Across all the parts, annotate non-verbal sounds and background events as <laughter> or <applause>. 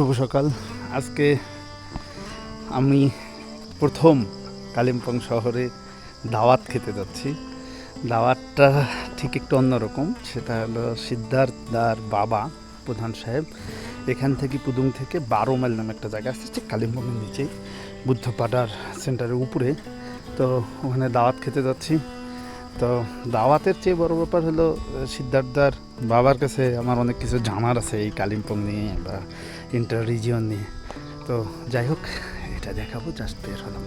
শুভ সকাল। আজকে আমি প্রথম কালিম্পং শহরে দাওয়াত খেতে যাচ্ছি। দাওয়াতটা ঠিক একটু অন্যরকম সেটা হলো সিদ্ধার্থ দার বাবা প্রধান সাহেব। এখান থেকে পুদুং থেকে বারো মাইল নামে একটা জায়গা আছে, ঠিক কালিম্পংয়ের নিচেই, বুদ্ধপাড়ার সেন্টারের উপরে। তো ওখানে দাওয়াত খেতে যাচ্ছি। তো দাওয়াতের চেয়ে বড় ব্যাপার হলো, সিদ্ধার্থদার বাবার কাছে আমার অনেক কিছু জানার আছে এই কালিম্পং নিয়ে বা ইন্টার রিজিয়ন নিয়ে। তো যাই হোক, এটা দেখাবো জাস্ট বের হলাম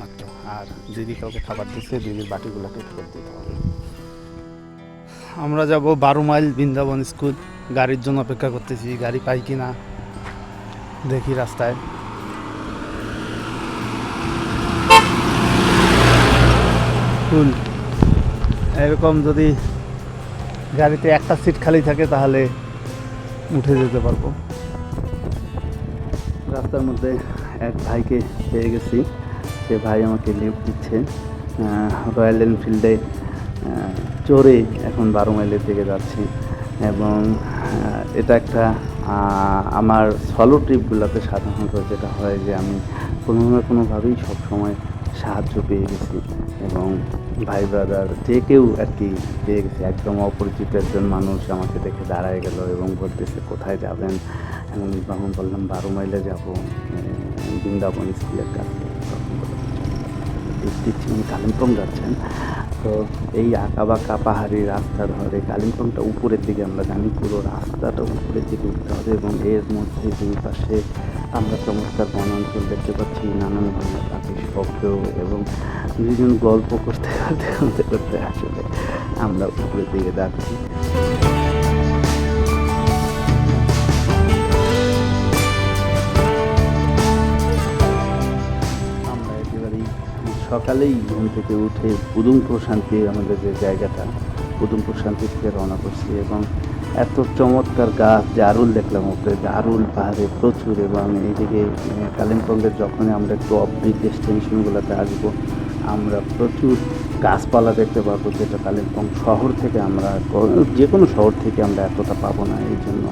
মাত্র। আর দিদি কাউকে খাবার দিচ্ছে দিদির বাটিগুলোকে ফেরত দিতে হবে। আমরা যাব বারো মাইল বৃন্দাবন স্কুল। গাড়ির জন্য অপেক্ষা করতেছি, গাড়ি পাই কি না, দেখি রাস্তায়। ফুল, এরকম যদি গাড়িতে একটা সিট খালি থাকে, তাহলে উঠে যেতে পারব। রাস্তার মধ্যে এক ভাইকে পেয়ে গেছি। সে ভাই আমাকে লিফট দিচ্ছে। রয়্যাল এনফিল্ডে চড়ে এখন বারো মাইলের দিকে যাচ্ছি। এবং এটা একটা আমার সলো ট্রিপগুলোতে সাধারণত যেটা হয় যে আমি কোনো না কোনোভাবেই সবসময় সাহায্য পেয়ে গেছি এবং ভাই ব্রাদার যে কেউ আর কি পেয়ে গেছে। একদম অপরিচিত একজন মানুষ আমাকে দেখে দাঁড়ায় গেল এবং বলতেছে, কোথায় যাবেন? এবং তখন বললাম, বারো মাইলে যাব বৃন্দাবন স্কুলের কাছে। উনি কালিম্পং যাচ্ছেন? তো এই আঁকা বাঁকা পাহাড়ি রাস্তা ধরে কালিম্পংটা উপরের দিকে, আমরা জানি পুরো রাস্তাটা উপরের দিকে উঠতে হবে এবং এর মধ্যে দুই পাশে আমরা চমৎকার বনাঞ্চল দেখতে পাচ্ছি, নানান ধরনের পাখির শব্দ এবং দুজন গল্প করতে করতে করতে করতে আসলে আমরা উপরের দিকে যাচ্ছি। আমরা একেবারেই সকালেই ঘুম থেকে উঠে পুদুম প্রশান্তি আমাদের যে জায়গাটা পুদুম প্রশান্তি থেকে রওনা করছি এবং এত চমৎকার গাছ, জারুল দেখলাম উপরে জারুল পাহাড়ে প্রচুর এবং এইদিকে কালিম্পংয়ের যখনই আমরা একটু অফবিট ডেস্টিনেশনগুলোতে আসব, আমরা প্রচুর গাছপালা দেখতে পাবো, যেটা কালিম্পং শহর থেকে আমরা যে কোনো শহর থেকে আমরা এতটা পাবো না এই জন্য।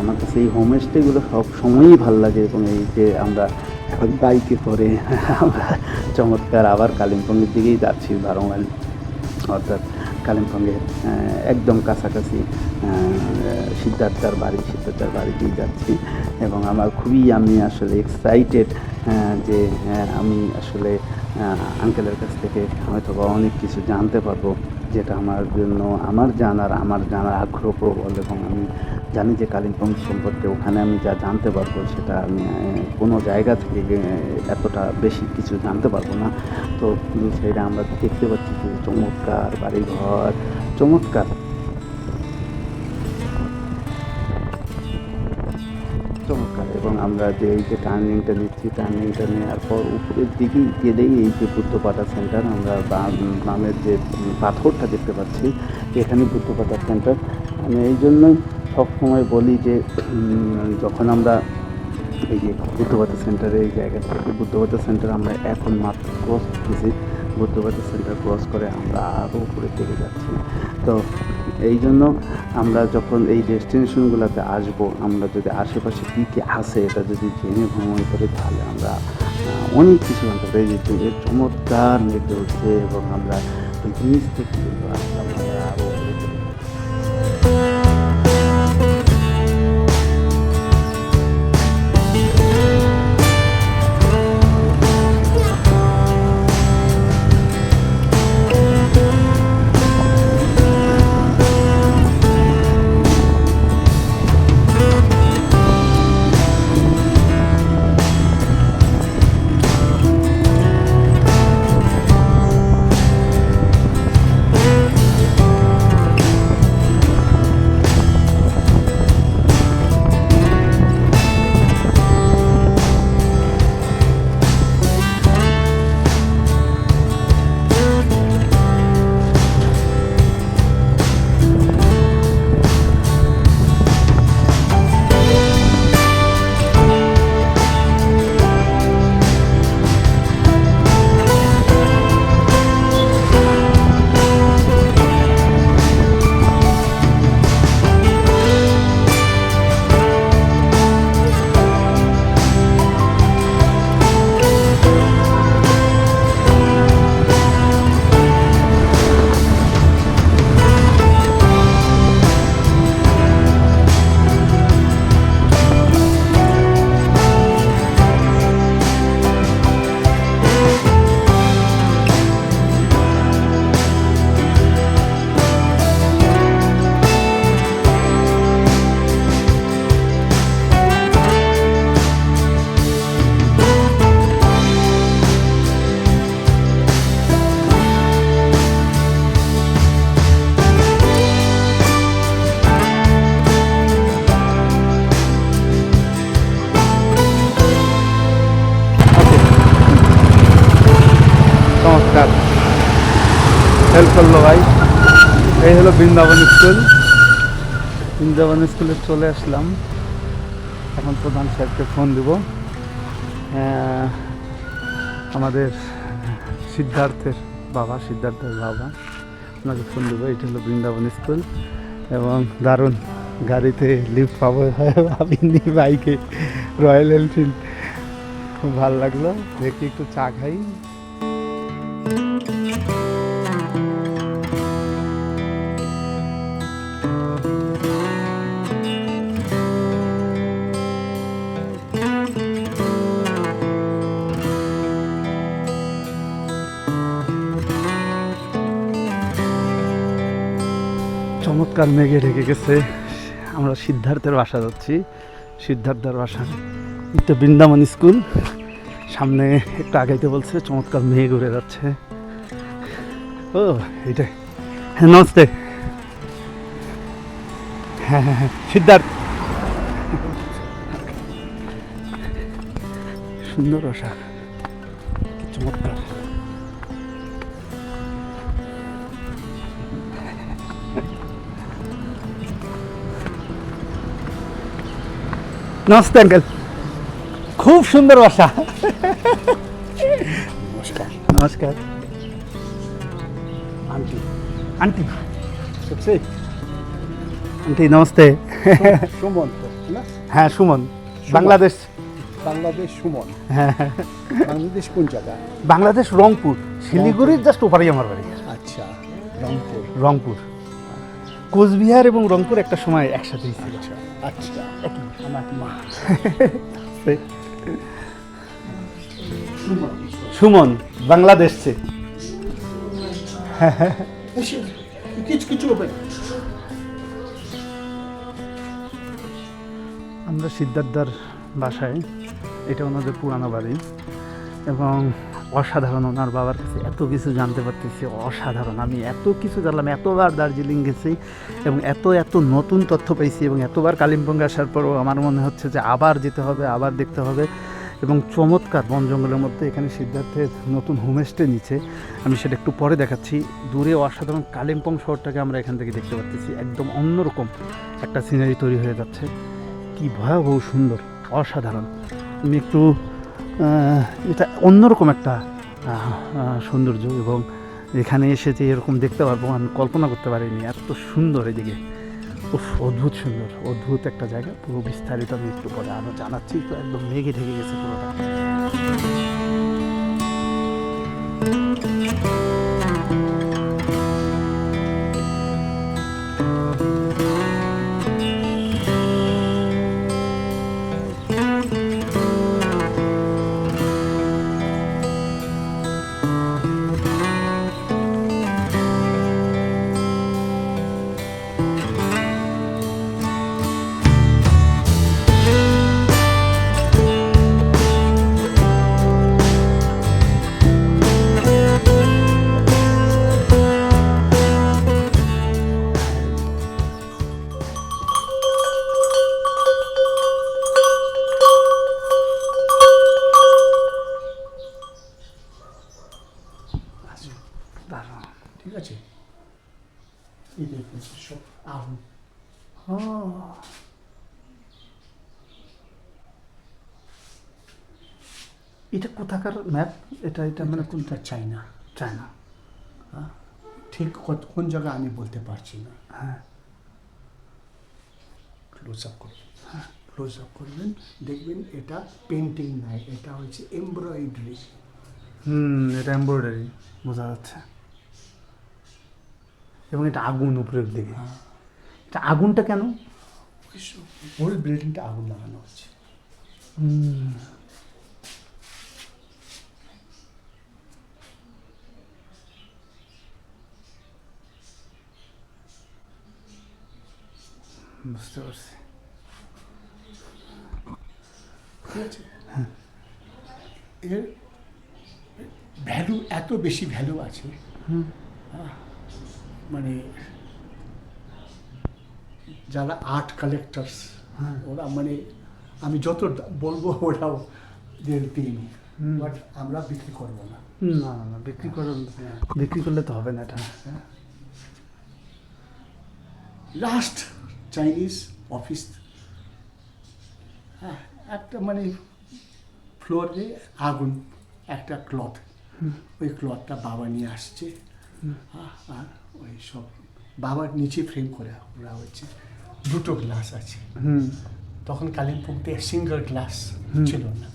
আমার কাছে এই হোমস্টেগুলো সব সময়ই ভালো লাগে এবং এই যে আমরা এখন বাইকে করে <laughs> আমরা চমৎকার আবার কালিম্পংয়ের দিকেই যাচ্ছি, বারো মাইল। অর্থাৎ কালিম্পংয়ের একদম কাছাকাছি সিদ্ধার্থার বাড়ি, সিদ্ধার্থার বাড়িতেই যাচ্ছি। এবং আমার খুবই, আমি আসলে এক্সাইটেড যে আমি আসলে আঙ্কেলের কাছ থেকে হয়তো বা অনেক কিছু জানতে পারব। যেটা আমার জন্য, আমার জানার আমার জানার আগ্রহ প্রবল এবং আমি জানি যে কালিম্পং সম্পর্কে ওখানে আমি যা জানতে পারব সেটা আমি কোনো জায়গা থেকে এতটা বেশি কিছু জানতে পারব না। তো সেটা আমরা দেখতে পাচ্ছি যে চমৎকার বাড়িঘর, চমৎকার আমরা যে এই যে টার্নিংটা নিচ্ছি টার্নিংটা নেওয়ার পর উপরের দিকে গেলেই এই যে বুদ্ধপাটা সেন্টার আমরা বামের যে পাথরটা দেখতে পাচ্ছি এখানে বুদ্ধপাটা সেন্টার আমি এই জন্যই সবসময় বলি যে যখন আমরা এই যে বুদ্ধবাজার সেন্টারে এই জায়গা থেকে বুদ্ধবাজার সেন্টার আমরা এখন মাত্র ক্রস করতেছি বুদ্ধবাজার সেন্টার ক্রস করে আমরা আরও উপরের দিকে যাচ্ছি। তো এই জন্য আমরা যখন এই ডেস্টিনেশনগুলোতে আসব, আমরা যদি আশেপাশে কী কী আছে এটা যদি জেনে ভ্রমণ করি, তাহলে আমরা অনেক কিছু জানতে পারি। যে চমৎকার মেঘে এবং আমরা জিনিস থেকে এই হলো বৃন্দাবন স্কুল। বৃন্দাবন স্কুলে চলে আসলাম। এখন প্রধান স্যারকে ফোন দিব। আমাদের সিদ্ধার্থের বাবা সিদ্ধার্থের বাবা, ওনাকে ফোন দেবো। এটা হলো বৃন্দাবন স্কুল এবং দারুণ গাড়িতে লিফট পাবো। ভাবিনি বাইকে রয়্যাল এনফিল্ড খুব ভালো লাগল। দেখি একটু চা খাই। চমৎকার মেঘে ঢেকে গেছে। আমরা সিদ্ধার্থের বাসা যাচ্ছি। সিদ্ধার্থের বাসা। এটা বৃন্দাবন স্কুল। সামনে একটু আগাইতে বলছে, চমৎকার মেঘ উড়ে যাচ্ছে। ও, এইটাই। হ্যাঁ নমস্তে। হ্যাঁ হ্যাঁ হ্যাঁ সিদ্ধার্থ। সুন্দর বাসা। চমৎকার। নমস্তে আঙ্কেল খুব সুন্দর বাসা। নমস্কার। নমস্কার। আন্টি। আন্টি। সবসে আন্টি নমস্তে। সুমন হ্যাঁ সুমন। বাংলাদেশ। বাংলাদেশ সুমন। হ্যাঁ। বাংলাদেশ কোন জায়গা? বাংলাদেশ রংপুর। শিলিগুড়ির জাস্ট ওপারেই আমার বাড়ি। আচ্ছা রংপুর। রংপুর। কোচবিহার এবং রংপুর একটা সময় একসাথেই ছিল। আচ্ছা আচ্ছা। আমার মা। সুমন বাংলাদেশ সে। কিছু কিছু হবে। আমরা সিদ্ধার্থার বাসায় এটা ওনাদের পুরানো বাড়ি এবং অসাধারণ ওনার বাবার কাছে এত কিছু জানতে পারতেছি, অসাধারণ। আমি এত কিছু জানলাম, এতবার দার্জিলিং গেছি এবং এত এত নতুন তথ্য পাইছি এবং এতবার কালিম্পংয়ে আসার পরও আমার মনে হচ্ছে যে আবার যেতে হবে, আবার দেখতে হবে এবং চমৎকার বন জঙ্গলের মধ্যে এখানে সিদ্ধার্থের নতুন হোমস্টে নিচে আমি সেটা একটু পরে দেখাচ্ছি। দূরে অসাধারণ কালিম্পং শহরটাকে আমরা এখান থেকে দেখতে পাচ্ছি একদম অন্যরকম একটা সিনারি তৈরি হয়ে যাচ্ছে। কি ভয়াবহ সুন্দর, অসাধারণ। আমি একটু এটা অন্যরকম একটা সৌন্দর্য এবং এখানে এসে যে এরকম দেখতে পারব, আমি কল্পনা করতে পারিনি। এত সুন্দর এদিকে। উফ, অদ্ভুত সুন্দর, অদ্ভুত একটা জায়গা। পুরো বিস্তারিত আমি একটু পরে আরও জানাচ্ছি। তো একদম মেঘে ঢেকে গেছে পুরোটা। ঠিক আছে? এই দেখুন সব আগুন। এটা কোথাকার ম্যাপ? এটা এটা মানে কোনটা কোনটা চাই না চায়না ঠিক কত- কোন জায়গা আমি বলতে পারছি না। হ্যাঁ। ক্লোজ আপ করবেন। ক্লোজ আপ করবেন। দেখবেন এটা পেন্টিং নাই এটা হচ্ছে এমব্রয়ডারি হুম এটা এমব্রয়ডারি বোঝা যাচ্ছে। এবং এটা আগুন উপরের দিকে। এটা আগুনটা কেন? হোল বিল্ডিংটা আগুন লাগানো হচ্ছে বুঝতে পারছি। আছে? এর ভ্যালু এত বেশি ভ্যালু আছে। আহ, মানে যারা আর্ট কালেক্টার্স ওরা মানে আমি যত বলব ওরাও দিন বাট আমরা বিক্রি করব না। না না বিক্রি করলে বিক্রি করলে তো হবে না এটা। লাস্ট চাইনিজ অফিস হ্যাঁ একটা মানে ফ্লোরে আগুন একটা ক্লথ ওই ক্লথটা বাবা নিয়ে আসছে। আর ওই সব বাবার নিচে ফ্রেম করে ওরা হচ্ছে দুটো গ্লাস আছে। হুম। তখন কালিম্পংতে সিঙ্গল গ্লাস ছিল না।